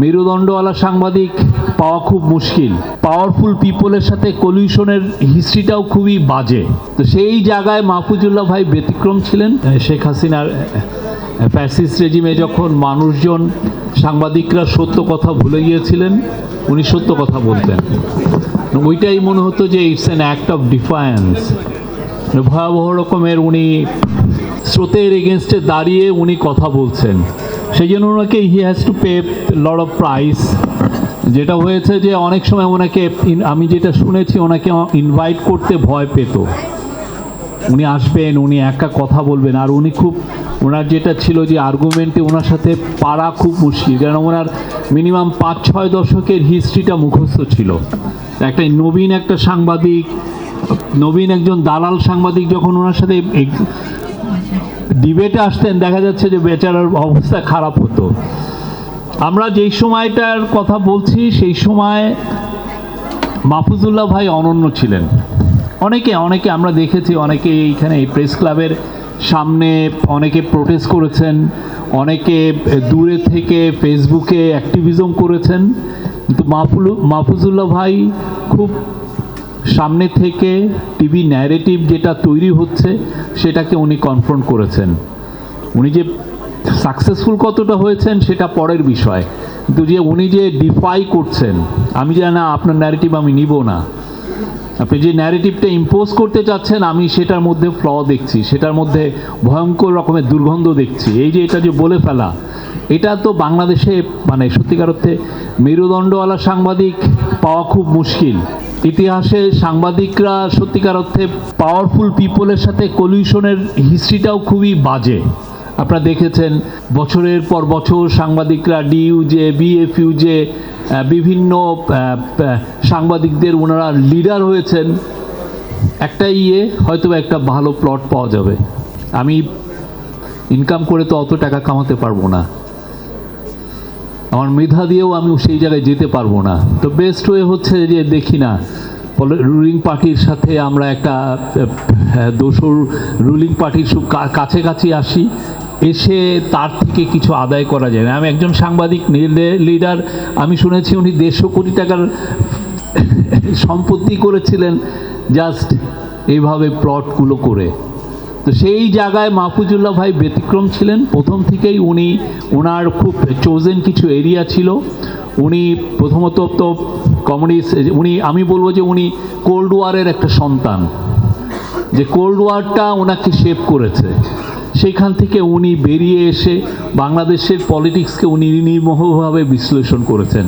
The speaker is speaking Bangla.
মেরুদণ্ডওয়ালা সাংবাদিক পাওয়া খুব মুশকিল। পাওয়ারফুল পিপলের সাথে কলিউশনের হিস্ট্রিটাও খুবই বাজে। তো সেই জায়গায় মাহফুজুল্লাহ ভাই ব্যতিক্রম ছিলেন? শেখ হাসিনার ফ্যাসিস্ট রেজিমে যখন মানুষজন সাংবাদিকরা সত্য কথা ভুলে গিয়েছিলেন, উনি সত্য কথা বলতেন। ওইটাই মনে হতো যে it's an act of defiance ভয়াবহ রকমের উনি স্রোতের এগেনস্টে দাঁড়িয়ে উনি কথা বলছেন। সেই জন্য ওনাকে he has to pay lot of price যেটা হয়েছে যে অনেক সময় ওনাকে আমি যেটা শুনেছি ওনাকে ইনভাইট করতে ভয় পেত। উনি আসবেন, উনি একা কথা বলবেন, আর উনি খুব, ওনার যেটা ছিল যে আর্গুমেন্টে ওনার সাথে পারা খুব মুশকিল কারণ ওনার মিনিমাম পাঁচ ছয় দশকের হিস্ট্রিটা মুখস্থ ছিল। একটা নবীন একটা সাংবাদিক, নবীন একজন দালাল সাংবাদিক যখন ওনার সাথে ডিবেটে আসতেন, দেখা যাচ্ছে যে বেচারার অবস্থা খারাপ হতো। আমরা যেই সময়টার কথা বলছি, সেই সময় মাহফুজুল্লাহ ভাই অনন্য ছিলেন। অনেকে অনেকে আমরা দেখেছি, অনেকে এইখানে এই প্রেস ক্লাবের সামনে অনেকে প্রোটেস্ট করেছেন, অনেকে দূরে থেকে ফেসবুকে অ্যাক্টিভিজম করেছেন। কিন্তু মাহফুজুল্লাহ ভাই খুব সামনে থেকে টিভি ন্যারেটিভ যেটা তৈরি হচ্ছে, সেটাকে উনি কনফ্রন্ট করেছেন। উনি যে সাকসেসফুল কতটা হয়েছেন, সেটা পরের বিষয়। কিন্তু যে উনি যে ডিফাই করছেন, আমি জানি না, আপনার ন্যারেটিভ আমি নিব না। আপনি যে ন্যারেটিভটা ইম্পোজ করতে চাচ্ছেন, আমি সেটার মধ্যে ফ্ল দেখছি, সেটার মধ্যে ভয়ঙ্কর রকমের দুর্গন্ধ দেখছি। এই যে এটা যে বলে ফেলা, এটা তো বাংলাদেশে মানে সত্যিকার অর্থে মেরুদণ্ডওয়ালা সাংবাদিক পাওয়া খুব মুশকিল। ইতিহাসে সাংবাদিকরা সত্যিকার অর্থে পাওয়ারফুল পিপলের সাথে কলিউশনের হিস্ট্রিটাও খুবই বাজে। আপনারা দেখেছেন, বছরের পর বছর সাংবাদিকরা ডিইউজে বিএফইউজে বিভিন্ন সাংবাদিকদের ওনারা লিডার হয়েছেন। একটা ইয়ে হয়তো একটা ভালো প্লট পাওয়া যাবে। আমি ইনকাম করে তো অত টাকা কামাতে পারব না। আমার মেধা দিয়েও আমি সেই জায়গায় যেতে পারব না। তো বেস্ট ওয়ে হচ্ছে যে দেখি না রুলিং পার্টির সাথে আমরা একটা দোসর রুলিং পার্টির কাছাকাছি আসি, এসে তার থেকে কিছু আদায় করা যায় না। আমি একজন সাংবাদিক লিডার আমি শুনেছি উনি দেড়শো কোটি টাকার সম্পত্তি করেছিলেন জাস্ট এইভাবে প্লটগুলো করে। তো সেই জায়গায় মাহফুজুল্লাহ ভাই ব্যতিক্রম ছিলেন। প্রথম থেকেই উনি ওনার খুব চোজেন কিছু এরিয়া ছিল। উনি প্রথমত তো কমিউনিস্ট উনি, আমি বলব যে উনি কোল্ড ওয়ারের একটা সন্তান। যে কোল্ড ওয়ারটা ওনাকে শেপ করেছে। সেখান থেকে উনি বেরিয়ে এসে বাংলাদেশের পলিটিক্সকে উনি নির্মোহভাবে বিশ্লেষণ করেছেন।